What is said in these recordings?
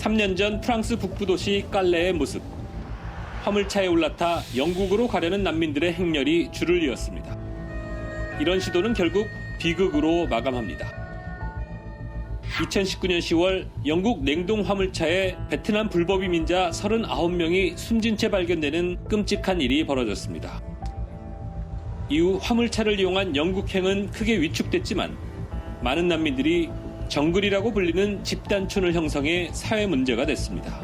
3년 전 프랑스 북부 도시 깔레의 모습. 화물차에 올라타 영국으로 가려는 난민들의 행렬이 줄을 이었습니다. 이런 시도는 결국 비극으로 마감합니다. 2019년 10월 영국 냉동 화물차에 베트남 불법 이민자 39명이 숨진 채 발견되는 끔찍한 일이 벌어졌습니다. 이후 화물차를 이용한 영국행은 크게 위축됐지만 많은 난민들이 정글이라고 불리는 집단촌을 형성해 사회 문제가 됐습니다.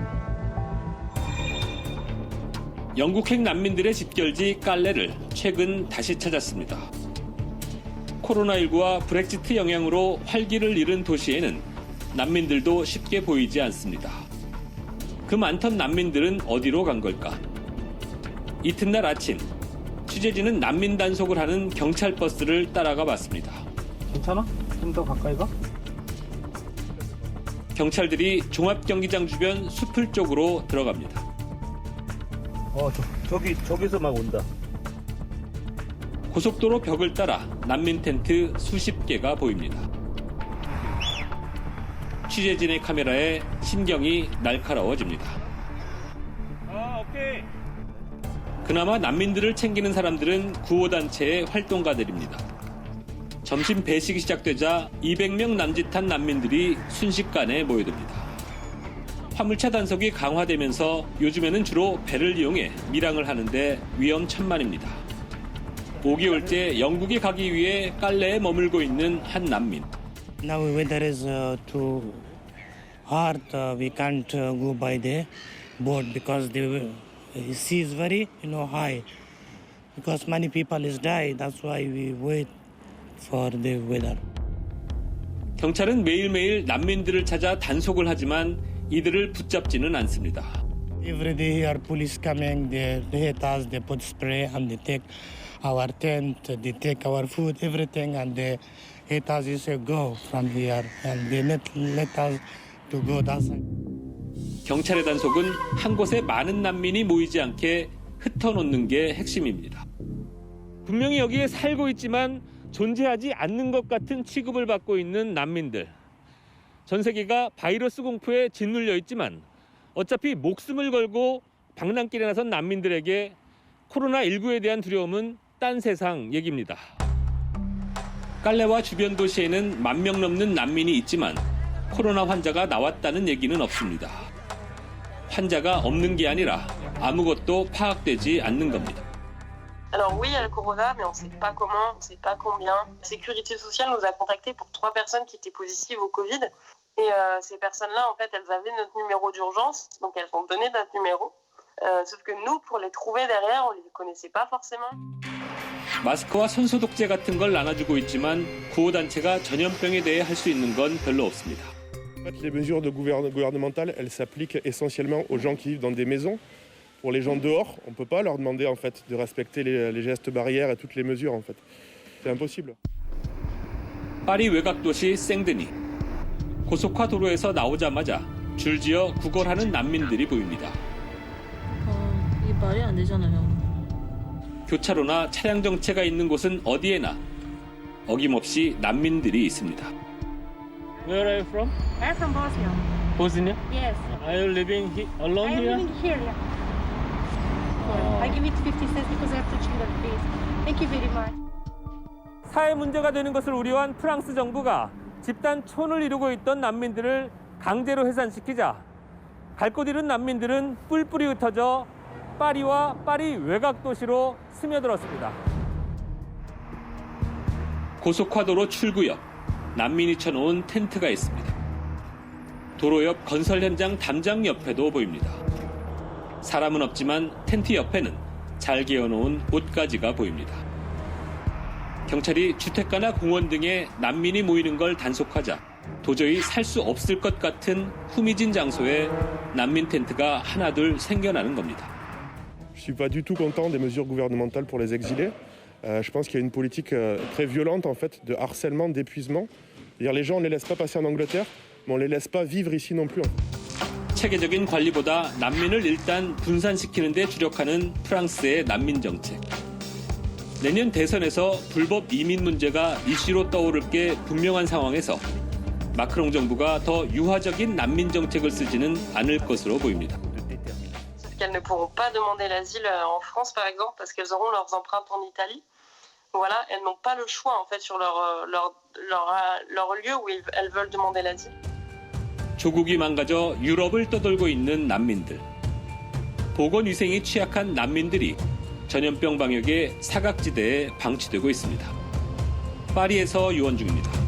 영국행 난민들의 집결지 깔레를 최근 다시 찾았습니다. 코로나19와 브렉지트 영향으로 활기를 잃은 도시에는 난민들도 쉽게 보이지 않습니다. 그 많던 난민들은 어디로 간 걸까? 이튿날 아침, 취재진은 난민 단속을 하는 경찰 버스를 따라가 봤습니다. 괜찮아? 좀 더 가까이 가? 경찰들이 종합경기장 주변 숲을 쪽으로 들어갑니다. 어, 저, 저기, 저기서 막 온다. 고속도로 벽을 따라 난민 텐트 수십 개가 보입니다. 취재진의 카메라에 신경이 날카로워집니다. 아, 오케이. 그나마 난민들을 챙기는 사람들은 구호단체의 활동가들입니다. 점심 배식이 시작되자 200명 남짓한 난민들이 순식간에 모여듭니다. 화물 차 단속이 강화되면서 요즘에는 주로 배를 이용해 밀항을 하는데 위험천만입니다. 5개월째 영국에 가기 위해 깔레에 머물고 있는 한 난민. Now weather is uh, too hard. Uh, we can't uh, go by the boat because the uh, sea is very you know high. Because many people is die. That's why we wait. 경찰은 매일매일 난민들을 찾아 단속을 하지만 이들을 붙잡지는 않습니다. Every day our police coming, they, hit us, they put spray and they take our tent, they take our food, everything, and they hit us. You say go from here, and they let, let us to go that side. 경찰의 단속은 한 곳에 많은 난민이 모이지 않게 흩어놓는 게 핵심입니다. 분명히 여기에 살고 있지만 존재하지 않는 것 같은 취급을 받고 있는 난민들. 전 세계가 바이러스 공포에 짓눌려 있지만 어차피 목숨을 걸고 방랑길에 나선 난민들에게 코로나19에 대한 두려움은 딴 세상 얘기입니다. 깔레와 주변 도시에는 만 명 넘는 난민이 있지만 코로나 환자가 나왔다는 얘기는 없습니다. 환자가 없는 게 아니라 아무것도 파악되지 않는 겁니다. Alors oui, il y a le corona, mais on ne sait pas comment, on ne sait pas combien. La Sécurité sociale nous a contactés pour trois personnes qui étaient positives au Covid. Et euh, ces personnes-là, en fait, elles avaient notre numéro d'urgence, donc elles ont donné notre numéro. Euh, sauf que nous, pour les trouver derrière, on ne les connaissait pas forcément. 마스크와 손소독제 같은 걸 나눠주고 있지만 구호단체가 전염병에 대해 할 수 있는 건 별로 없습니다. En fait, les mesures de gouverne- gouvernementales, elles s'appliquent essentiellement aux gens qui vivent dans des maisons. Pour les gens dehors, on ne peut pas leur demander en fait de respecter les, les gestes barrières et toutes les mesures en fait. C'est impossible. 파리 외곽 도시 생드니. 고속화 도로에서 나오자마자 줄지어 구걸하는 난민들이 보입니다. 어, 이게 말이 안 되잖아요. 교차로나 차량 정체가 있는 곳은 어디에나 어김없이 난민들이 있습니다. Where are you from? I'm from Bosnia. Bosnia. Yes. Are you living he- alone I'm here? living here, yeah. I give it 50 cents because I have two children, please. Thank you very much. 사회 문제가 되는 것을 우려한 프랑스 정부가 집단 촌을 이루고 있던 난민들을 강제로 해산시키자 갈 곳 잃은 난민들은 뿔뿔이 흩어져 파리와 파리 외곽 도시로 스며들었습니다. 고속화도로 출구 옆 난민이 쳐놓은 텐트가 있습니다. 도로 옆 건설 현장 담장 옆에도 보입니다. 사람은 없지만 텐트 옆에는 잘 개어놓은 옷가지가 보입니다. 경찰이 주택가나 공원 등에 난민이 모이는 걸 단속하자 도저히 살 수 없을 것 같은 후미진 장소에 난민 텐트가 하나둘 생겨나는 겁니다. Je suis pas du tout content des mesures gouvernementales pour les exilés. Euh, je pense qu'il y a une politique euh, très violente en fait de harcèlement, d'épuisement. Les gens on les laisse pas passer en Angleterre, mais on les laisse pas vivre ici non plus. 체계적인 관리보다 난민을 일단 분산시키는 데 주력하는 프랑스의 난민 정책. 내년 대선에서 불법 이민 문제가 이슈로 떠오를 게 분명한 상황에서 마크롱 정부가 더 유화적인 난민 정책을 쓰지는 않을 것으로 보입니다. Qu'elles ne pourront pas demander l'asile euh, en France, par exemple, parce qu'elles auront leurs empreintes en Italie. Voilà, elles n'ont pas le choix, en fait, sur leur, euh, leur, leur, euh, leur lieu où elles veulent demander l'asile. 조국이 망가져 유럽을 떠돌고 있는 난민들. 보건 위생이 취약한 난민들이 전염병 방역의 사각지대에 방치되고 있습니다. 파리에서 유원 중입니다.